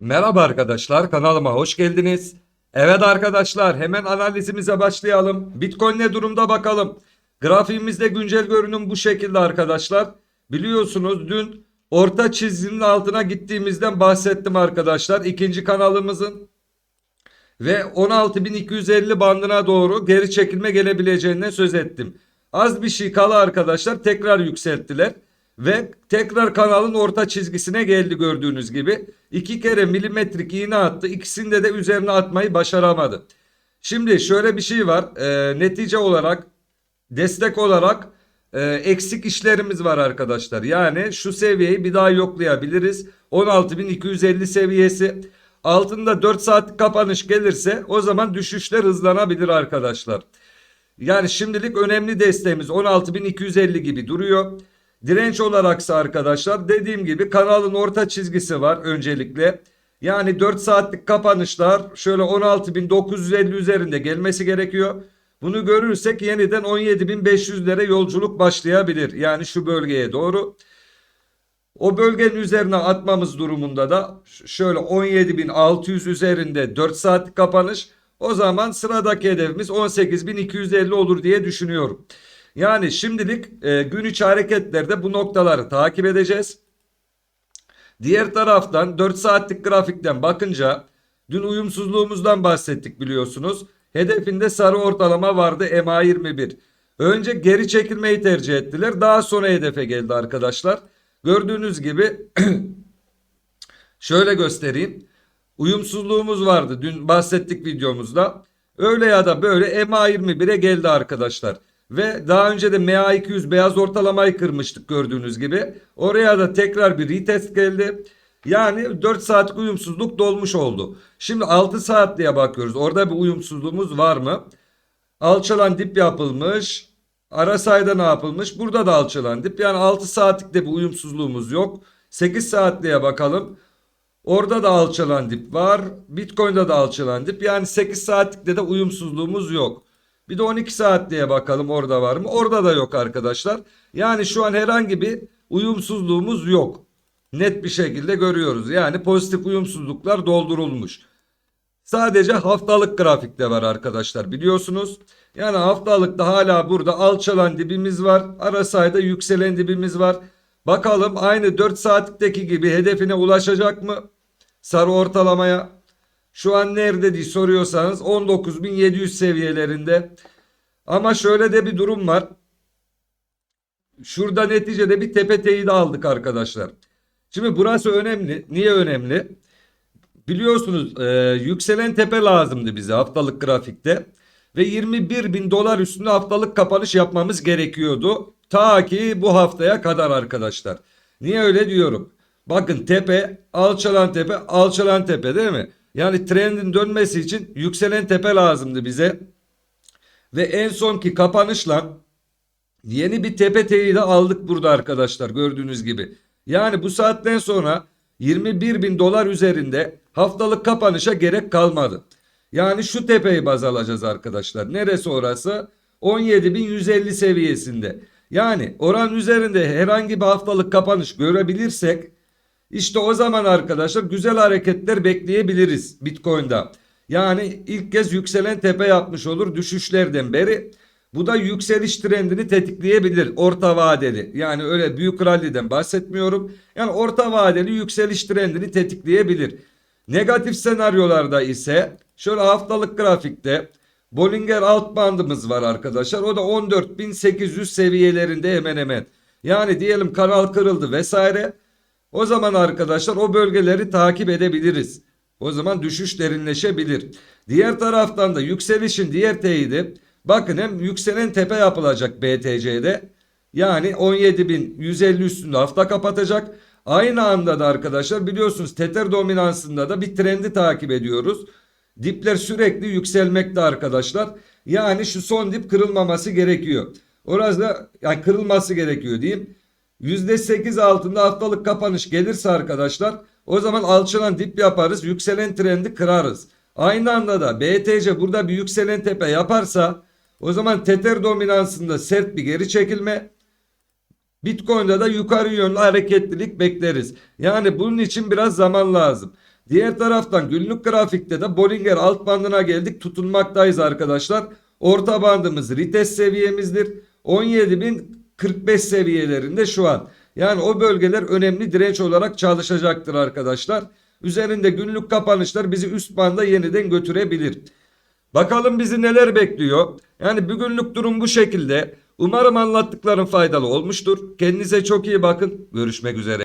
Merhaba arkadaşlar, kanalıma hoş geldiniz. Evet arkadaşlar, hemen analizimize başlayalım. Bitcoin ne durumda bakalım. Grafiğimizde güncel görünüm bu şekilde arkadaşlar. Biliyorsunuz dün orta çizginin altına gittiğimizden bahsettim arkadaşlar. İkinci kanalımızın ve 16.250 bandına doğru geri çekilme gelebileceğinden söz ettim. Az bir şey kala arkadaşlar tekrar yükselttiler ve tekrar kanalın orta çizgisine geldi gördüğünüz gibi. İki kere milimetrik iğne attı. İkisinde de üzerine atmayı başaramadı. Şimdi şöyle bir şey var. Ee, netice olarak destek olarak e, eksik işlerimiz var arkadaşlar. Yani şu seviyeyi bir daha yoklayabiliriz. 16.250 seviyesi. Altında 4 saatlik kapanış gelirse o zaman düşüşler hızlanabilir arkadaşlar. Yani şimdilik önemli desteğimiz 16.250 gibi duruyor. Direnç olaraksa arkadaşlar dediğim gibi kanalın orta çizgisi var öncelikle. Yani 4 saatlik kapanışlar şöyle 16.950 üzerinde gelmesi gerekiyor. Bunu görürsek yeniden 17.500'lere yolculuk başlayabilir. Yani şu bölgeye doğru. O bölgenin üzerine atmamız durumunda da şöyle 17.600 üzerinde 4 saatlik kapanış. O zaman sıradaki hedefimiz 18.250 olur diye düşünüyorum. Yani şimdilik e, gün içi hareketlerde bu noktaları takip edeceğiz. Diğer taraftan 4 saatlik grafikten bakınca dün uyumsuzluğumuzdan bahsettik biliyorsunuz. Hedefinde sarı ortalama vardı MA21. Önce geri çekilmeyi tercih ettiler. Daha sonra hedefe geldi arkadaşlar. Gördüğünüz gibi şöyle göstereyim. Uyumsuzluğumuz vardı dün bahsettik videomuzda. Öyle ya da böyle MA21'e geldi arkadaşlar. Ve daha önce de MA200 beyaz ortalamayı kırmıştık gördüğünüz gibi. Oraya da tekrar bir retest geldi. Yani 4 saatlik uyumsuzluk dolmuş oldu. Şimdi 6 saatliğe bakıyoruz. Orada bir uyumsuzluğumuz var mı? Alçalan dip yapılmış. Ara sayda ne yapılmış? Burada da alçalan dip. Yani 6 saatlikte bir uyumsuzluğumuz yok. 8 saatliğe bakalım. Orada da alçalan dip var. Bitcoin'de de alçalan dip. Yani 8 saatlikte de uyumsuzluğumuz yok. Bir de 12 saatliğe bakalım orada var mı? Orada da yok arkadaşlar. Yani şu an herhangi bir uyumsuzluğumuz yok. Net bir şekilde görüyoruz. Yani pozitif uyumsuzluklar doldurulmuş. Sadece haftalık grafikte var arkadaşlar biliyorsunuz. Yani haftalıkta hala burada alçalan dibimiz var. Ara sayda yükselen dibimiz var. Bakalım aynı 4 saatlikteki gibi hedefine ulaşacak mı? Sarı ortalamaya. Şu an nerede diye soruyorsanız 19.700 seviyelerinde. Ama şöyle de bir durum var. Şurada neticede bir tepe teyidi aldık arkadaşlar. Şimdi burası önemli. Niye önemli? Biliyorsunuz e, yükselen tepe lazımdı bize haftalık grafikte. Ve 21 bin dolar üstünde haftalık kapanış yapmamız gerekiyordu. Ta ki bu haftaya kadar arkadaşlar. Niye öyle diyorum? Bakın tepe, alçalan tepe, alçalan tepe değil mi? Yani trendin dönmesi için yükselen tepe lazımdı bize. Ve en sonki kapanışla yeni bir tepe teyidi aldık burada arkadaşlar gördüğünüz gibi. Yani bu saatten sonra 21 bin dolar üzerinde haftalık kapanışa gerek kalmadı. Yani şu tepeyi baz alacağız arkadaşlar. Neresi orası? 17.150 seviyesinde. Yani oran üzerinde herhangi bir haftalık kapanış görebilirsek işte o zaman arkadaşlar güzel hareketler bekleyebiliriz Bitcoin'da. Yani ilk kez yükselen tepe yapmış olur düşüşlerden beri. Bu da yükseliş trendini tetikleyebilir orta vadeli. Yani öyle büyük rally'den bahsetmiyorum. Yani orta vadeli yükseliş trendini tetikleyebilir. Negatif senaryolarda ise şöyle haftalık grafikte Bollinger alt bandımız var arkadaşlar. O da 14.800 seviyelerinde hemen hemen. Yani diyelim kanal kırıldı vesaire. O zaman arkadaşlar o bölgeleri takip edebiliriz. O zaman düşüş derinleşebilir. Diğer taraftan da yükselişin diğer teyidi bakın hem yükselen tepe yapılacak BTC'de. Yani 17.150 üstünde hafta kapatacak. Aynı anda da arkadaşlar biliyorsunuz Tether dominansında da bir trendi takip ediyoruz. Dipler sürekli yükselmekte arkadaşlar. Yani şu son dip kırılmaması gerekiyor. Orası da yani kırılması gerekiyor diyeyim. %8 altında haftalık kapanış gelirse arkadaşlar o zaman alçalan dip yaparız. Yükselen trendi kırarız. Aynı anda da BTC burada bir yükselen tepe yaparsa o zaman Tether dominansında sert bir geri çekilme Bitcoin'de de yukarı yönlü hareketlilik bekleriz. Yani bunun için biraz zaman lazım. Diğer taraftan günlük grafikte de Bollinger alt bandına geldik tutunmaktayız arkadaşlar. Orta bandımız Rites seviyemizdir. 17.045 seviyelerinde şu an. Yani o bölgeler önemli direnç olarak çalışacaktır arkadaşlar. Üzerinde günlük kapanışlar bizi üst banda yeniden götürebilir. Bakalım bizi neler bekliyor. Yani bugünlük durum bu şekilde. Umarım anlattıklarım faydalı olmuştur. Kendinize çok iyi bakın. Görüşmek üzere.